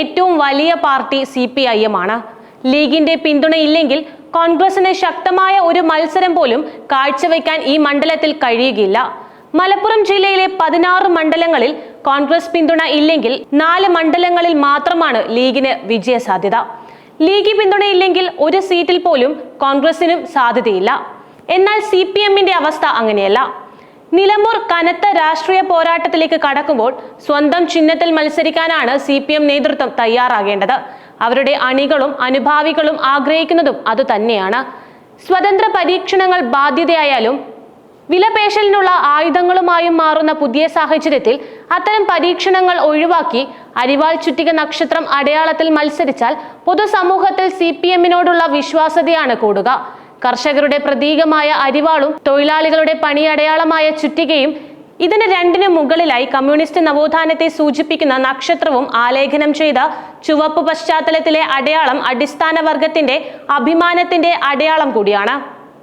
ഏറ്റവും വലിയ party C P I M ആണ്. ലീഗിന്റെ പിന്തുണയില്ലെങ്കിൽ കോൺഗ്രസിന് ശക്തമായ ഒരു മത്സരം പോലും കാഴ്ചവെക്കാൻ ഈ മണ്ഡലത്തിൽ കഴിയുകയില്ല. മലപ്പുറം ജില്ലയിലെ പതിനാറ് മണ്ഡലങ്ങളിൽ കോൺഗ്രസ് പിന്തുണ ഇല്ലെങ്കിൽ നാല് മണ്ഡലങ്ങളിൽ മാത്രമാണ് ലീഗിന് വിജയസാധ്യത. ലീഗ് പിന്തുണയില്ലെങ്കിൽ ഒരു സീറ്റിൽ പോലും കോൺഗ്രസിനും സാധ്യതയില്ല. എന്നാൽ സി പി എമ്മിന്റെ അവസ്ഥ അങ്ങനെയല്ല. നിലമ്പൂർ കനത്ത രാഷ്ട്രീയ പോരാട്ടത്തിലേക്ക് കടക്കുമ്പോൾ സ്വന്തം ചിഹ്നത്തിൽ മത്സരിക്കാനാണ് സി പി എം നേതൃത്വം തയ്യാറാകേണ്ടത്. അവരുടെ അണികളും അനുഭാവികളും ആഗ്രഹിക്കുന്നതും അതുതന്നെയാണ് സ്വതന്ത്ര പരീക്ഷണങ്ങൾ ബാധ്യതയായാലും വിലപേശലിനുള്ള ആയുധങ്ങളുമായും മാറുന്ന പുതിയ സാഹചര്യത്തിൽ അത്തരം പരീക്ഷണങ്ങൾ ഒഴിവാക്കി അരിവാൾ ചുറ്റിക നക്ഷത്രം അടയാളത്തിൽ മത്സരിച്ചാൽ പൊതുസമൂഹത്തിൽ സി പി എമ്മിനോടുള്ള വിശ്വാസ്യതയാണ് കൂടുക. കർഷകരുടെ പ്രതീകമായ അരിവാളും തൊഴിലാളികളുടെ പണിയടയാളമായ ചുറ്റികയും ഇതിന് രണ്ടിന് മുകളിലായി കമ്മ്യൂണിസ്റ്റ് നവോത്ഥാനത്തെ സൂചിപ്പിക്കുന്ന നക്ഷത്രവും ആലേഖനം ചെയ്ത ചുവപ്പ് പശ്ചാത്തലത്തിലെ അടയാളം അടിസ്ഥാന വർഗത്തിന്റെ അഭിമാനത്തിന്റെ അടയാളം കൂടിയാണ്.